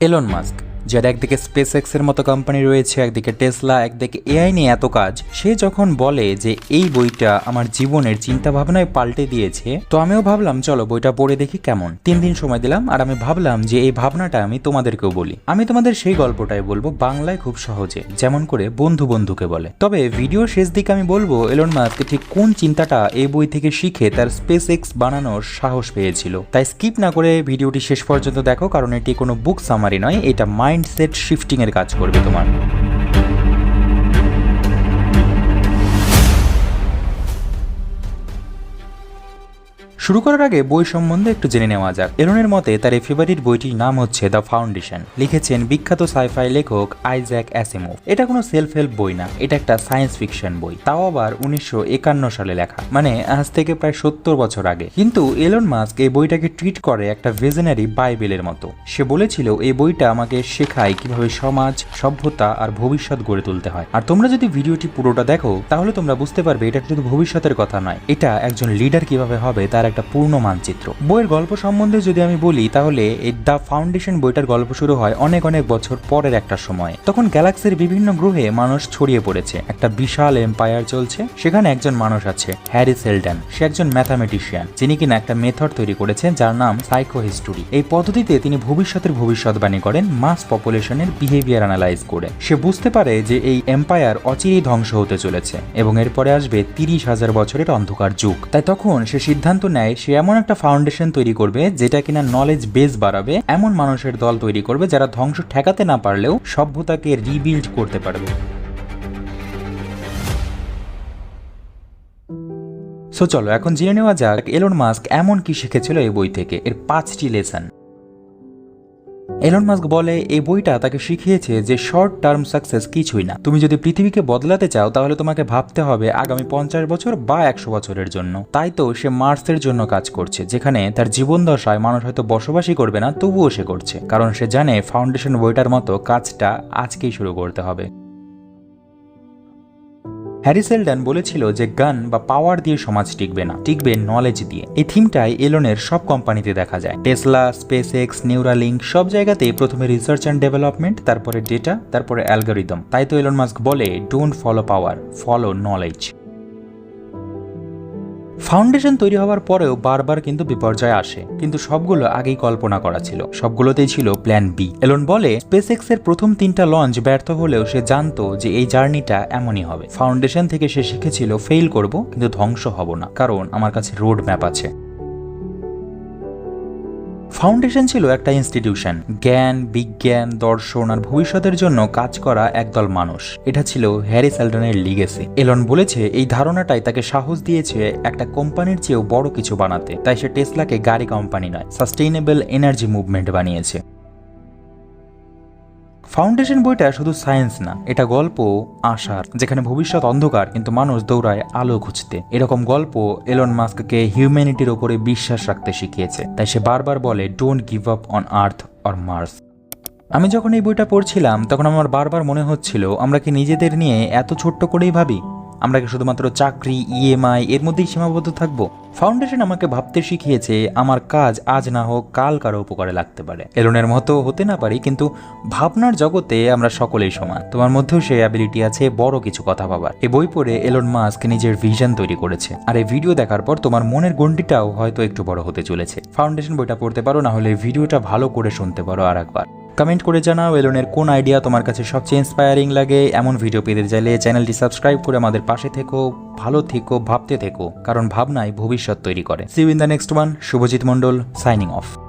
Elon Musk যার একদিকে space এক্সের মতো কোম্পানি রয়েছে, একদিকে টেসলা একদিকে এআই নিয়ে এত কাজ, সে যখন বলে যে এই বইটা আমার জীবনের চিন্তা ভাবনায় পাল্টে দিয়েছে, তো আমিও ভাবলাম, চলো বইটা পড়ে দেখি কেমন। তিন দিন সময় দিলাম, আর আমি ভাবলাম যে এই ভাবনাটা আমি তোমাদেরকেও বলি। আমি তোমাদের সেই গল্পটাই বলব বাংলায় খুব সহজে, যেমন করে বন্ধু বন্ধুকে বলে। তবে ভিডিও শেষ দিকে আমি বলব এলন মাস্ক ঠিক কোন চিন্তাটা এই বই থেকে শিখে তার স্পেস এক্স বানানোর সাহস পেয়েছিল। তাই স্কিপ না করে ভিডিওটি শেষ পর্যন্ত দেখো, কারণ এটি কোনো বুক সামারি নয়, এটা মাইন্ডসেট শিফটিংয়ের কাজ করবে তোমার। শুরু করার আগে বই সম্বন্ধে একটু জেনে নেওয়া যাক। এলনের মতে, তার ফেভারিট বইটির নাম হচ্ছে দ্য ফাউন্ডেশন লিখেছেন বিখ্যাত সাইফাই লেখক আইজ্যাক অ্যাসিমোভ এটা কোনো সেলফ হেল্প বই না, এটা একটা সায়েন্স ফিকশন বই। তাও আবার উনিশশো একান্ন সালে লেখা মানে আজ থেকে প্রায় সত্তর বছর আগে। কিন্তু এলন মাস্ক এই বইটাকে ট্রিট করে একটা ভিজনারি বাইবেলের মতো। সে বলেছিল, এই বইটা আমাকে শেখায় কীভাবে সমাজ, সভ্যতা আর ভবিষ্যৎ গড়ে তুলতে হয়। আর তোমরা যদি ভিডিওটি পুরোটা দেখো, তাহলে তোমরা বুঝতে পারবে এটা শুধু ভবিষ্যতের কথা নয়, এটা একজন লিডার কীভাবে হবে তার একটা পূর্ণ মানচিত্র। বইয়ের গল্প সম্বন্ধে যদি আমি বলি, তাহলে দ্য ফাউন্ডেশন বইটার গল্প শুরু হয় অনেক অনেক বছর পরের একটা সময়। তখন গ্যালাক্সির বিভিন্ন গ্রহে মানুষ ছড়িয়ে পড়েছে। একটা বিশাল এম্পায়ার চলছে, সেখানে একজন মানুষ আছে, হ্যারি সেলডন সে একজন ম্যাথামেটিশিয়ান যিনি কিনা একটা মেথড তৈরি করেছেন যার নাম সাইকো হিস্টোরি এই পদ্ধতিতে তিনি ভবিষ্যতের ভবিষ্যৎবাণী করেন মাস পপুলেশনের বিহেভিয়ার অ্যানালাইজ করে। সে বুঝতে পারে যে এই এম্পায়ার অচিরেই ধ্বংস হতে চলেছে, এবং এরপরে আসবে তিরিশ হাজার বছরের অন্ধকার যুগ। তাই তখন সে সিদ্ধান্ত নেয়, সে এমন একটা ফাউন্ডেশন তৈরি করবে যেটা কিনা নলেজ বেস বাড়াবে, এমন মানুষের দল তৈরি করবে যারা ধ্বংস ঠেকাতে না পারলেও সভ্যতাকে রিবিল্ড করতে পারবে। সো চলো, এখন জেনে নেওয়া যাক এলন মাস্ক এমন কি শিখেছিল এই বই থেকে, এর পাঁচটি লেসন এলন মাস্ক বলে, এই বইটা তাকে শিখিয়েছে যে শর্ট টার্ম সাকসেস কিছুই না। তুমি যদি পৃথিবীকে বদলাতে চাও, তাহলে তোমাকে ভাবতে হবে আগামী পঞ্চাশ বছর বা একশো বছরের জন্য। তাই তো সে মার্সের জন্য কাজ করছে, যেখানে তার জীবন দশায় মানুষ হয়তো বসবাসই করবে না, তবুও সে করছে। কারণ সে জানে ফাউন্ডেশন বইটার মতো কাজটা আজকেই শুরু করতে হবে। হ্যারি সেলডন বলেছিল যে গান বা পাওয়ার দিয়ে সমাজ টিকবে না, টিকবে নলেজ দিয়ে। এই থিমটাই এলনের সব কোম্পানিতে দেখা যায়। টেসলা স্পেস এক্স নিউরালিঙ্ক সব জায়গাতেই প্রথমে রিসার্চ অ্যান্ড ডেভেলপমেন্ট তারপরে ডেটা তারপরে অ্যালগোরিদম তাই তো এলন মাস্ক বলে don't follow power follow knowledge foundation তৈরি হওয়ার পরেও বারবার কিন্তু বিপর্যয় আসে। কিন্তু সবগুলো আগেই কল্পনা করা ছিল। সবগুলোতেই ছিল প্ল্যান বি এলন বলে স্পেস এর প্রথম তিনটা লঞ্চ ব্যর্থ হলেও সে জানতো যে এই জার্নিটা এমনই হবে। ফাউন্ডেশন থেকে সে শিখেছিল ফেল করব, কিন্তু ধ্বংস হব না। কারণ আমার কাছে রোড ম্যাপ আছে। ফাউন্ডেশন ছিল একটা ইনস্টিটিউশন জ্ঞান, বিজ্ঞান, দর্শন আর ভবিষ্যতের জন্য কাজ করা একদল মানুষ। এটা ছিল হ্যারি সেলডনের লিগেসি এলন বলেছে, এই ধারণাটাই তাকে সাহস দিয়েছে একটা কোম্পানির চেয়েও বড় কিছু বানাতে। তাই সে টেসলাকে গাড়ি কোম্পানি নয় সাস্টেইনেবল এনার্জি মুভমেন্ট বানিয়েছে। ফাউন্ডেশন বইটা শুধু সায়েন্স না, এটা গল্প, আশার, যেখানে ভবিষ্যৎ অন্ধকার, কিন্তু মানুষ দৌড়ায় আলো খুঁজতে। এরকম গল্প এলন মাস্ককে হিউম্যানিটির ওপরে বিশ্বাস রাখতে শিখিয়েছে। তাই সে বারবার বলে don't give up on earth or Mars আমি যখন এই বইটা পড়ছিলাম, তখন আমার বারবার মনে হচ্ছিল, আমরা কি নিজেদের নিয়ে এত ছোট্ট করেই ভাবি? আমরা কি শুধুমাত্র চাকরি ইএমআই এর মধ্যেই সীমাবদ্ধ থাকব? ফাউন্ডেশন আমাকে ভাবতে শিখিয়েছে, আমার কাজ আজ না হোক কাল কারও উপকারে লাগতে পারে। এলনের মতো হতে না পারি, কিন্তু ভাবনার জগতে আমরা সকলেই সমান। তোমার মধ্যেও সেই অ্যাবিলিটি আছে বড় কিছু কথা ভাবার। এই বই পড়ে এলন মাস্ক নিজের ভিশন তৈরি করেছে। আর এই ভিডিও দেখার পর তোমার মনের গণ্ডিটাও হয়তো একটু বড় হতে চলেছে। ফাউন্ডেশন বইটা পড়তে পারো, না হলে ভিডিওটা ভালো করে শুনতে পারো আর একবার কমেন্ট করে জানাও, এলোনের কোন আইডিয়া তোমার কাছে সবচেয়ে ইন্সপায়ারিং লাগে? এমন ভিডিও পেতে চাইলে চ্যানেলটি সাবস্ক্রাইব করে আমাদের পাশে থেকো, ভালো থেকো, ভাবতে থেকো, কারণ ভাবনাই ভবিষ্যৎ তৈরি করে। See you in the next one Subhajit Mondal signing off